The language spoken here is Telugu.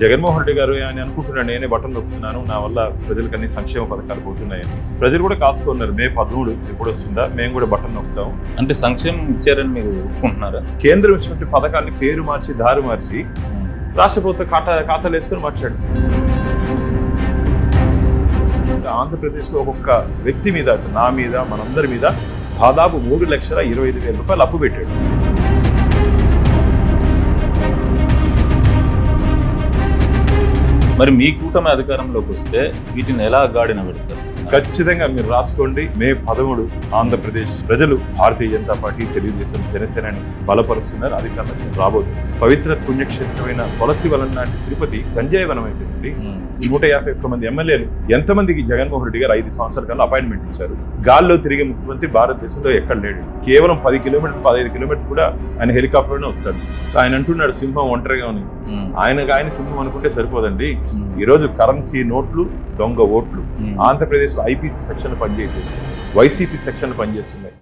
జగన్మోహన్ రెడ్డి గారు అని అనుకుంటున్నాను నేనే బటన్ నొక్కుతున్నాను నా వల్ల ప్రజలకు అన్ని సంక్షేమ పథకాలు పోతున్నాయని. ప్రజలు కూడా కాసుకున్నారు మే పదమూడు ఎప్పుడు వస్తుందా మేము కూడా బటన్ నొక్కుతాం. అంటే సంక్షేమం ఇచ్చారని మీరు ఒప్పుకుంటున్నారా? కేంద్రం ఇచ్చినటువంటి పథకాన్ని పేరు మార్చి దారి మార్చి రాష్ట్ర ప్రభుత్వం ఖాతా ఖాతాలు వేసుకొని మార్చాడు ఆంధ్రప్రదేశ్లో ఒక్కొక్క వ్యక్తి మీద నా మీద మనందరి మీద దాదాపు మూడు లక్షల ఇరవై ఐదు వేల రూపాయలు అప్పు పెట్టాడు. మరి మీ కూటమి అధికారంలోకి వస్తే వీటిని ఎలా గాడిన పెడతారు? ఖచ్చితంగా మీరు రాసుకోండి. మే పదమూడు ఆంధ్రప్రదేశ్ ప్రజలు భారతీయ జనతా పార్టీ తెలుగుదేశం జనసేనని బలపరుస్తున్నారు. అధికారంలో రాబోతుంది. పవిత్ర పుణ్యక్షేత్రమైన తులసి వలన నాటి తిరుపతి గంజాయి వనం అయిపోయింది ఉమ్. నూట యాభై ఒక్క మంది ఎమ్మెల్యేలు ఎంతమందికి జగన్మోహన్ రెడ్డి గారు ఐదు సంవత్సరాల కల్లా అపాయింట్మెంట్ ఇచ్చారు. గాల్లో తిరిగే ముఖ్యమంత్రి భారతదేశంలో ఎక్కడ లేడు. కేవలం పది కిలోమీటర్ పదహైదు కిలోమీటర్ కూడా ఆయన హెలికాప్టర్లోనే వస్తాడు. ఆయన అంటున్నాడు సింహం ఒంటరిగా ఉంది. ఉమ్. ఆయనకు ఆయన సింహం అనుకుంటే సరిపోదండి. ఉమ్. ఈరోజు కరెన్సీ నోట్లు దొంగ ఓట్లు. ఆంధ్రప్రదేశ్లో ఐపీసీ సెక్షన్ పనిచేయట్లేదు. వైసీపీ సెక్షన్ పనిచేస్తున్నాయి.